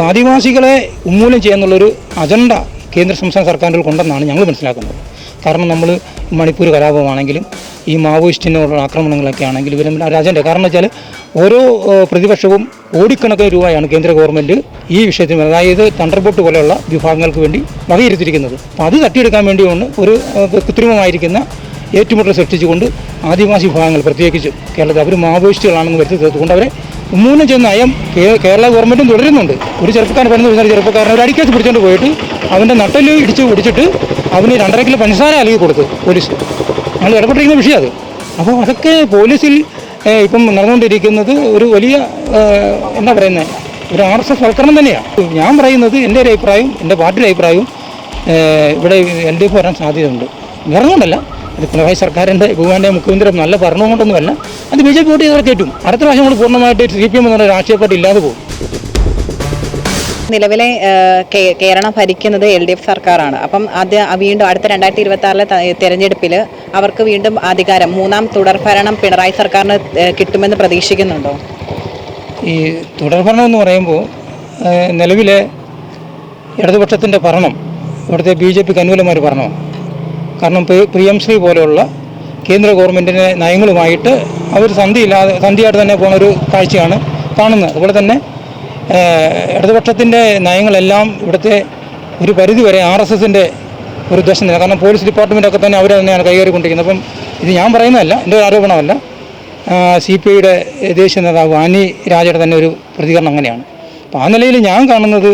ആദിവാസികളെ ഉന്മൂലനം ചെയ്യാന്നുള്ളൊരു അജണ്ട കേന്ദ്ര സംസ്ഥാന സർക്കാരുകൾ കൊണ്ടെന്നാണ് ഞങ്ങൾ മനസ്സിലാക്കുന്നത്. കാരണം നമ്മൾ മണിപ്പൂർ കലാപമാണെങ്കിലും ഈ മാവോയിസ്റ്റിനോടുള്ള ആക്രമണങ്ങളൊക്കെ ആണെങ്കിലും ഇവരും ഒരു അജണ്ട. കാരണം വെച്ചാൽ ഓരോ പ്രതിപക്ഷവും കോടിക്കണക്കിന് രൂപയാണ് കേന്ദ്ര ഗവൺമെന്റ് ഈ വിഷയത്തിന് അതായത് തണ്ടർബോട്ട് പോലെയുള്ള വിഭാഗങ്ങൾക്ക് വേണ്ടി വകയിരുത്തിയിരിക്കുന്നത്. അപ്പോൾ അത് തട്ടിയെടുക്കാൻ വേണ്ടിയാണ് ഒരു കൃത്രിമമായിരിക്കുന്ന ഏറ്റുമുട്ടൽ സൃഷ്ടിച്ചുകൊണ്ട് ആദിവാസി വിഭാഗങ്ങൾ പ്രത്യേകിച്ചും കേരളത്തിൽ അവർ മാവോയിസ്റ്റുകളാണെന്ന് വരുത്തി തീർത്തുകൊണ്ട് അവരെ ഉന്മൂലനം ചെയ്യുന്ന നയം കേരള ഗവൺമെന്റും തുടരുന്നുണ്ട്. ഒരു ചെറുപ്പക്കാരൻ പതിനൊന്ന് വയസ്സുള്ള ചെറുപ്പക്കാരൻ ഒരു അടിക്കേസ് പിടിച്ചുകൊണ്ട് പോയിട്ട് അവന്റെ നട്ടൽ ഇടിച്ച് പിടിച്ചിട്ട് അവന് രണ്ടര കിലോ പഞ്ചസാര അലകി കൊടുത്തു പോലീസ്. ഞങ്ങൾ ഇടപെട്ടിരിക്കുന്ന വിഷയം അത്. അപ്പോൾ അതൊക്കെ പോലീസിൽ ഇപ്പം നടന്നുകൊണ്ടിരിക്കുന്നത് ഒരു വലിയ എന്താ പറയുന്നത് ഒരു ആർ എസ് എസ് വൽക്കരണം തന്നെയാണ്. ഞാൻ പറയുന്നത് എന്റെ ഒരു അഭിപ്രായം എന്റെ പാർട്ടിയുടെ അഭിപ്രായവും ഇവിടെ എൽ ഡി എഫ് വരാൻ സാധ്യതയുണ്ട്. വേറെ കൊണ്ടല്ല ഇത് പിണറായി സർക്കാരിന്റെ ബഹുമാന്റെ മുഖ്യമന്ത്രി നല്ല ഭരണവും കൊണ്ടൊന്നുമല്ല അത് ബി ജെ പി വോട്ട് ചെയ്തവരെ കയറ്റും. അടുത്ത പ്രാവശ്യം നമ്മൾ പൂർണമായിട്ട് സി പി എം എന്നുള്ള രാഷ്ട്രീയ പാർട്ടി ഇല്ലാതെ പോകും. നിലവിലെ കേരളം ഭരിക്കുന്നത് എൽ ഡി എഫ് സർക്കാരാണ്. അപ്പം അത് വീണ്ടും അടുത്ത രണ്ടായിരത്തി ഇരുപത്തി ആറിലെ തെരഞ്ഞെടുപ്പിൽ അവർക്ക് വീണ്ടും അധികാരം മൂന്നാം തുടർ ഭരണം പിണറായി സർക്കാരിന് കിട്ടുമെന്ന് പ്രതീക്ഷിക്കുന്നുണ്ടോ? ഈ തുടർഭരണം എന്ന് പറയുമ്പോൾ നിലവിലെ ഇടതുപക്ഷത്തിന്റെ ഭരണം ഇവിടുത്തെ ബി ജെ പിക്ക് അനുകൂലമായ ഒരു ഭരണമാണ്. കാരണം പി പി എം ശ്രീ പോലെയുള്ള കേന്ദ്ര ഗവൺമെന്റിന്റെ നയങ്ങളുമായിട്ട് അവർ സന്ധിയില്ലാതെ സന്ധിയായിട്ട് തന്നെ പോകുന്ന ഒരു കാഴ്ചയാണ് കാണുന്നത്. അതുപോലെ തന്നെ ഇടതുപക്ഷത്തിന്റെ നയങ്ങളെല്ലാം ഇവിടുത്തെ ഒരു പരിധിവരെ ആർ എസ് എസിന്റെ ഒരു ഉദ്ദേശം തന്നെ കാരണം പോലീസ് ഡിപ്പാർട്ട്മെന്റൊക്കെ തന്നെ അവർ തന്നെയാണ് കൈകാര്യക്കൊണ്ടിരിക്കുന്നത് അപ്പം ഇത് ഞാൻ പറയുന്നതല്ല എന്റെ ഒരു ആരോപണമല്ല. സി പി ഐയുടെ ദേശീയ നേതാവ് ആനി രാജയുടെ തന്നെ ഒരു പ്രതികരണം അങ്ങനെയാണ്. അപ്പോൾ ആ നിലയിൽ ഞാൻ കാണുന്നത്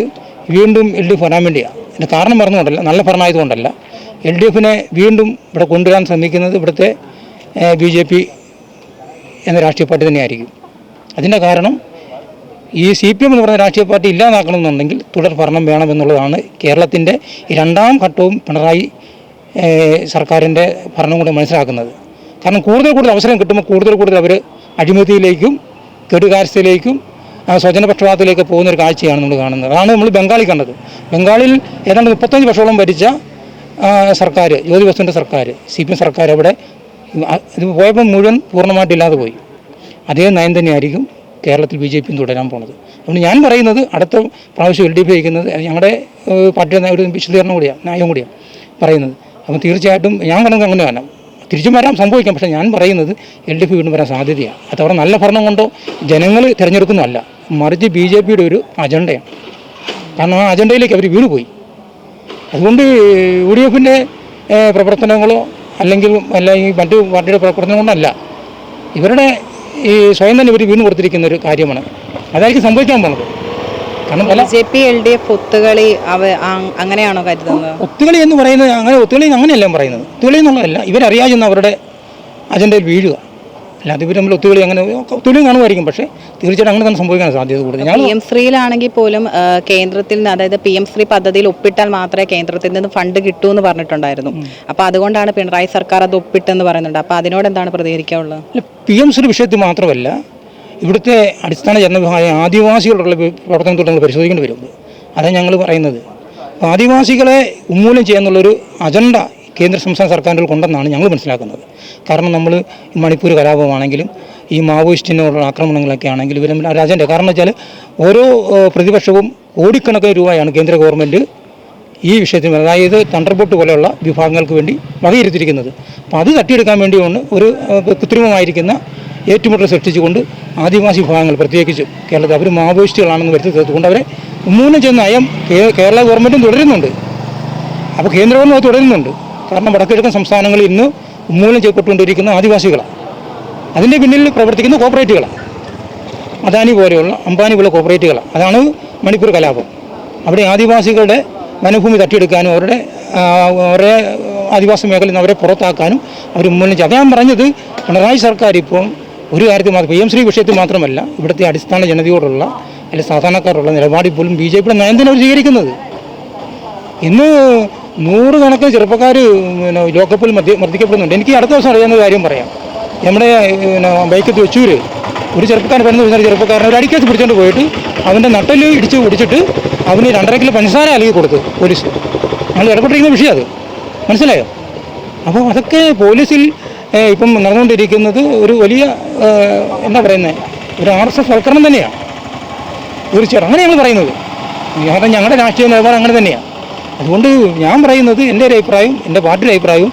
വീണ്ടും എൽ ഡി എഫ് വരാൻ വേണ്ടിയാണ് അതിന്റെ കാരണം പറഞ്ഞുകൊണ്ടല്ല നല്ല ഭരണമായതുകൊണ്ടല്ല. എൽ ഡി എഫിനെ വീണ്ടും ഇവിടെ കൊണ്ടുവരാൻ ശ്രമിക്കുന്നത് ഇവിടുത്തെ ബി ജെ പി എന്ന രാഷ്ട്രീയ പാർട്ടി തന്നെയായിരിക്കും. അതിന്റെ കാരണം ഈ സി പി എം എന്ന് പറയുന്ന രാഷ്ട്രീയ പാർട്ടി ഇല്ലാതാക്കണമെന്നുണ്ടെങ്കിൽ തുടർ ഭരണം വേണമെന്നുള്ളതാണ് കേരളത്തിന്റെ രണ്ടാം ഘട്ടവും പിണറായി സർക്കാരിന്റെ ഭരണം കൊണ്ട് മനസ്സിലാക്കുന്നത്. കാരണം കൂടുതൽ കൂടുതൽ അവസരം കിട്ടുമ്പോൾ കൂടുതൽ കൂടുതൽ അവർ അഴിമതിയിലേക്കും കെടുകാര്യസ്ഥയിലേക്കും സ്വജനപക്ഷപാതത്തിലേക്ക് പോകുന്ന ഒരു കാഴ്ചയാണ് നമ്മൾ കാണുന്നത്. അതാണ് നമ്മൾ ബംഗാളിൽ കണ്ടത്. ബംഗാളിൽ ഏതാണ്ട് മുപ്പത്തഞ്ച് വർഷോളം ഭരിച്ച സർക്കാർ ജ്യോതി ബസുവിന്റെ സർക്കാർ സി പി എം സർക്കാർ അവിടെ ഇത് പോയപ്പോൾ മുഴുവൻ പൂർണമായിട്ടില്ലാതെ പോയി. അതേ നയം തന്നെയായിരിക്കും കേരളത്തിൽ ബി ജെ പിയും തുടരാൻ പോണത്. അതുകൊണ്ട് ഞാൻ പറയുന്നത് അടുത്ത പ്രാവശ്യം എൽ ഡി പി അയക്കുന്നത് ഞങ്ങളുടെ പാർട്ടിയുടെ ഒരു വിശദീകരണം കൂടിയാണ് ന്യായം കൂടിയാണ് പറയുന്നത്. അപ്പം തീർച്ചയായിട്ടും ഞാൻ പറയുന്നത് അങ്ങനെ തന്നെ തിരിച്ചും വരാം സംഭവിക്കാം. പക്ഷേ ഞാൻ പറയുന്നത് എൽ ഡി പി വീണ്ടും വരാൻ സാധ്യതയാണ് അതവിടെ നല്ല ഭരണം കൊണ്ടോ ജനങ്ങൾ തിരഞ്ഞെടുക്കുന്നതല്ല മറിച്ച് ബി ജെ പിയുടെ ഒരു അജണ്ടയാണ്. കാരണം ആ അജണ്ടയിലേക്ക് അവർ വീണുപോയി. അതുകൊണ്ട് യു ഡി എഫിന്റെ പ്രവർത്തനങ്ങളോ അല്ലെങ്കിൽ അല്ല ഈ മറ്റു പാർട്ടിയുടെ പ്രവർത്തനം കൊണ്ടല്ല ഇവരുടെ ഈ സ്വയം തന്നെ ഇവർ വീണ് കൊടുത്തിരിക്കുന്ന ഒരു കാര്യമാണ്. അതായിരിക്കും സംഭവിക്കാൻ പോണത്. കാരണം B J P L D F ഒത്തുകളി അവ അങ്ങനെയാണോ കരുതുന്നത്? ഒത്തുകളി എന്ന് പറയുന്നത് അങ്ങനെ ഒത്തുകളി അങ്ങനെയല്ല പറയുന്നത്. ഒത്തുകളി എന്നുള്ളതല്ല ഇവരറിയാതെ അവരുടെ അജണ്ടയിൽ വീഴുക. അല്ലാതെ ഇവർ തമ്മിൽ ഒത്തുകളി അങ്ങനെ ഒത്തുകളി കാണുമായിരിക്കും പക്ഷേ തീർച്ചയായിട്ടും അങ്ങനെ തന്നെ സംഭവിക്കാൻ സാധ്യത കൂടുതൽ. ഞാൻ പി എം ശ്രീയിലാണെങ്കിൽ പോലും കേന്ദ്രത്തിൽ നിന്ന് അതായത് പി എം ശ്രീ പദ്ധതിയിൽ ഒപ്പിട്ടാൽ മാത്രമേ കേന്ദ്രത്തിൽ നിന്ന് ഫണ്ട് കിട്ടൂ എന്ന് പറഞ്ഞിട്ടുണ്ടായിരുന്നു. അപ്പോൾ അതുകൊണ്ടാണ് പിണറായി സർക്കാർ അത് ഒപ്പിട്ടെന്ന് പറയുന്നുണ്ട് അപ്പോൾ അതിനോട് എന്താണ് പ്രതികരിക്കാനുള്ളത്? അല്ല പി എം ശ്രീ വിഷയത്തിൽ മാത്രമല്ല ഇവിടുത്തെ അടിസ്ഥാന ജനവിഭാഗം ആദിവാസികളുള്ള പ്രവർത്തനത്തോട് നമ്മൾ പരിശോധിക്കേണ്ടി വരും അതാണ് ഞങ്ങൾ പറയുന്നത്. ആദിവാസികളെ ഉന്മൂലം ചെയ്യാന്നുള്ളൊരു അജണ്ട കേന്ദ്ര സംസ്ഥാന സർക്കാരുകൾ കൊണ്ടെന്നാണ് ഞങ്ങൾ മനസ്സിലാക്കുന്നത്. കാരണം നമ്മൾ മണിപ്പൂർ കലാപമാണെങ്കിലും ഈ മാവോയിസ്റ്റിനോടുള്ള ആക്രമണങ്ങളൊക്കെ ആണെങ്കിലും ഇവരും ഒരു കാരണം വെച്ചാൽ ഓരോ പ്രതിപക്ഷവും കോടിക്കണക്കിന് രൂപയാണ് കേന്ദ്ര ഗവൺമെന്റ് ഈ വിഷയത്തിന് അതായത് തണ്ടർബോട്ട് പോലെയുള്ള വിഭാഗങ്ങൾക്ക് വേണ്ടി വകയിരുത്തിയിരിക്കുന്നത്. അപ്പോൾ അത് തട്ടിയെടുക്കാൻ വേണ്ടിയാണ് ഒരു കൃത്രിമമായിരിക്കുന്ന ഏറ്റുമുട്ടൽ സൃഷ്ടിച്ചുകൊണ്ട് ആദിവാസി വിഭാഗങ്ങൾ പ്രത്യേകിച്ച് കേരളത്തിൽ അവർ മാവോയിസ്റ്റുകളാണെന്ന് വരുത്തി തീർത്തുകൊണ്ട് അവരെ ഉന്മൂലനം ചെയ്യുന്ന നയം കേരള ഗവൺമെന്റും തുടരുന്നുണ്ട്. അപ്പോൾ കേന്ദ്ര ഗവൺമെന്റ് തുടരുന്നുണ്ട്. കാരണം വടക്കുകിഴക്കൻ സംസ്ഥാനങ്ങളിൽ ഇന്ന് ഉന്മൂലനം ചെയ്യപ്പെട്ടുകൊണ്ടിരിക്കുന്ന ആദിവാസികളാണ്. അതിന്റെ പിന്നിൽ പ്രവർത്തിക്കുന്ന കോപ്പറേറ്റുകളാണ്. അദാനി പോലെയുള്ള അംബാനി പോലെ കോപ്പറേറ്റുകളാണ്. അതാണ് മണിപ്പൂർ കലാപം. അവിടെ ആദിവാസികളുടെ വനഭൂമി തട്ടിയെടുക്കാനും അവരുടെ അവരെ ആദിവാസി മേഖലയിൽ നിന്ന് അവരെ പുറത്താക്കാനും അവർ ഉന്മൂലനം ചെയ്യും ഞാൻ പറഞ്ഞത് പിണറായി സർക്കാർ ഇപ്പോൾ ഒരു കാര്യത്തിൽ മാത്രം പി എം ശ്രീ വിഷയത്തിൽ മാത്രമല്ല ഇവിടുത്തെ അടിസ്ഥാന ജനതയോടുള്ള അല്ലെങ്കിൽ സാധാരണക്കാരുള്ള നിലപാടിൽ പോലും ബി ജെ പിയുടെ നയം തന്നെ അവർ സ്വീകരിക്കുന്നത്. ഇന്ന് നൂറുകണക്കിന് ചെറുപ്പക്കാർ പിന്നെ ലോക്കപ്പിൽ മർദ്ദി മർദ്ദിക്കപ്പെടുന്നുണ്ട്. എനിക്ക് അടുത്ത ദിവസം അറിയാവുന്ന കാര്യം പറയാം. നമ്മുടെ പിന്നെ ബൈക്കത്ത് വെച്ചൂര് ഒരു ചെറുപ്പക്കാരൻ പതിനൊന്ന് വെച്ചാൽ ചെറുപ്പക്കാരൻ ഒരു അടിക്കത്ത് പിടിച്ചുകൊണ്ട് പോയിട്ട് അവന്റെ നട്ടൽ ഇടിച്ച് പിടിച്ചിട്ട് അവന് രണ്ടര കിലോ പഞ്ചസാര അലകി കൊടുത്തു പോലീസ്. ഞങ്ങൾ ഇടപെട്ടിരിക്കുന്ന വിഷയം അത്. മനസ്സിലായോ? അപ്പോൾ അതൊക്കെ പോലീസിൽ ഇപ്പം നടന്നുകൊണ്ടിരിക്കുന്നത് ഒരു വലിയ എന്താ പറയുന്നത് ഒരു ആർ എസ് എസ് വൽക്കരണം തന്നെയാണ് തീർച്ചയായിട്ടും അങ്ങനെയാണ് പറയുന്നത്. കാരണം ഞങ്ങളുടെ രാഷ്ട്രീയ നിലപാട് അങ്ങനെ തന്നെയാണ് അതുകൊണ്ട് ഞാൻ പറയുന്നത് എന്റെ ഒരു അഭിപ്രായം എന്റെ പാർട്ടിയുടെ അഭിപ്രായവും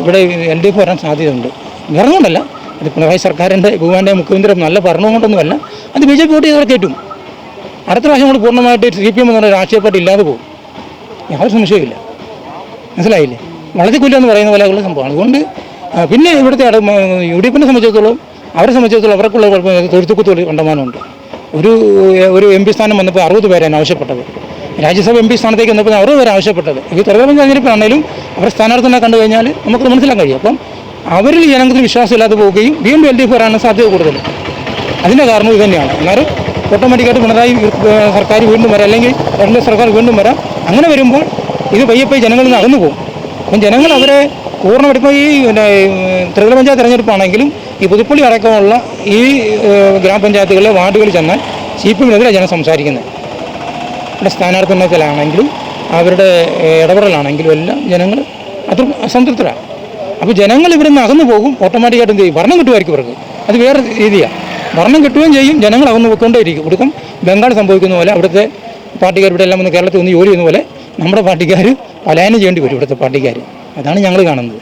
ഇവിടെ എൽ ഡി എഫ് വരാൻ സാധ്യതയുണ്ട്. വേറെ കൊണ്ടല്ല അത് പിണറായി സർക്കാരിന്റെ ഭൂമാന്റെ മുഖ്യമന്ത്രി നല്ല ഭരണം കൊണ്ടൊന്നുമല്ല. അത് ബി ജെ പി വോട്ട് ചെയ്തവരെ കയറ്റും അടുത്ത പ്രാവശ്യം കൂടി പൂർണമായിട്ട് സി പി എം എന്നുള്ള രാഷ്ട്രീയ പാർട്ടി ഇല്ലാതെ പോകും. യാതൊരു സംശയമില്ല മനസ്സിലായില്ലേ? വളരെ കൊല്ലുക എന്ന് പറയുന്ന പോലെയുള്ള സംഭവമാണ്. അതുകൊണ്ട് പിന്നെ ഇവിടുത്തെ യു ഡി എഫിനെ സംബന്ധിച്ചിടത്തോളം അവരെ സംബന്ധിച്ചിടത്തോളം അവർക്കുള്ള കുഴപ്പം തൊഴുത്തുക്കുത്ത് കണ്ടമാനമുണ്ട്. ഒരു ഒരു എം പി സ്ഥാനം വന്നപ്പോൾ അറുപത് പേരാണ് ആവശ്യപ്പെട്ടത്. രാജ്യസഭ എം പി സ്ഥാനത്തേക്ക് വന്നപ്പോൾ അവർ വരെ ആവശ്യപ്പെട്ടത് ഈ തെരഞ്ഞെടുപ്പ് തെരഞ്ഞെടുപ്പാണെങ്കിലും അവർ സ്ഥാനാർത്ഥിനെ കണ്ടു കഴിഞ്ഞാൽ നമുക്ക് മനസ്സിലാക്കാൻ കഴിയും. അപ്പം അവരിൽ ജനങ്ങൾക്ക് വിശ്വാസമില്ലാതെ പോവുകയും വീണ്ടും എൽ ഡി എഫ് വരാനുള്ള സാധ്യത കൂടുതൽ. അതിന്റെ കാരണം ഇത് തന്നെയാണ്. എന്നാലും ഓട്ടോമാറ്റിക്കായിട്ട് പിണറായി സർക്കാർ വീണ്ടും വരാം. അല്ലെങ്കിൽ രണ്ട് സർക്കാർ വീണ്ടും വരാം. അങ്ങനെ വരുമ്പോൾ ഇത് പയ്യപ്പൈ ജനങ്ങളിൽ നിന്ന് അകന്നു പോകും. അപ്പം ജനങ്ങൾ അവരെ പൂർണമായിട്ട് ഈ ത്രിതല പഞ്ചായത്ത് തെരഞ്ഞെടുപ്പാണെങ്കിലും ഈ പുതുപ്പള്ളി അടക്കമുള്ള ഈ ഗ്രാമപഞ്ചായത്തുകളിലെ വാർഡുകളിൽ ചെന്നാൽ സി പി എമ്മിനെതിരെ ജനം സംസാരിക്കുന്നത്. ഇവിടെ സ്ഥാനാർത്ഥികളാണെങ്കിലും അവരുടെ ഇടപെടലാണെങ്കിലും എല്ലാം ജനങ്ങൾ അത് അസംതൃപ്തരാണ് അപ്പോൾ ജനങ്ങൾ ഇവിടെ നിന്ന് അകന്നു പോകും ഓട്ടോമാറ്റിക്കായിട്ട് എന്ത് ചെയ്യും? ഭരണം കിട്ടുമായിരിക്കും ഇവർക്ക്. അത് വേറെ രീതിയാണ് ഭരണം കിട്ടുകയും ചെയ്യും ജനങ്ങൾ അകന്നു പോയിക്കൊണ്ടേയിരിക്കും. കൊടുക്കും ബംഗാൾ സംഭവിക്കുന്ന പോലെ അവിടുത്തെ പാർട്ടിക്കാർ ഇവിടെ എല്ലാം വന്ന് കേരളത്തിൽ ഒന്ന് ജോലി ചെയ്യുന്ന പോലെ നമ്മുടെ പാർട്ടിക്കാർ പലായനം ചെയ്യേണ്ടി വരും ഇവിടുത്തെ പാർട്ടിക്കാർ അതാണ് ഞങ്ങൾ കാണുന്നത്.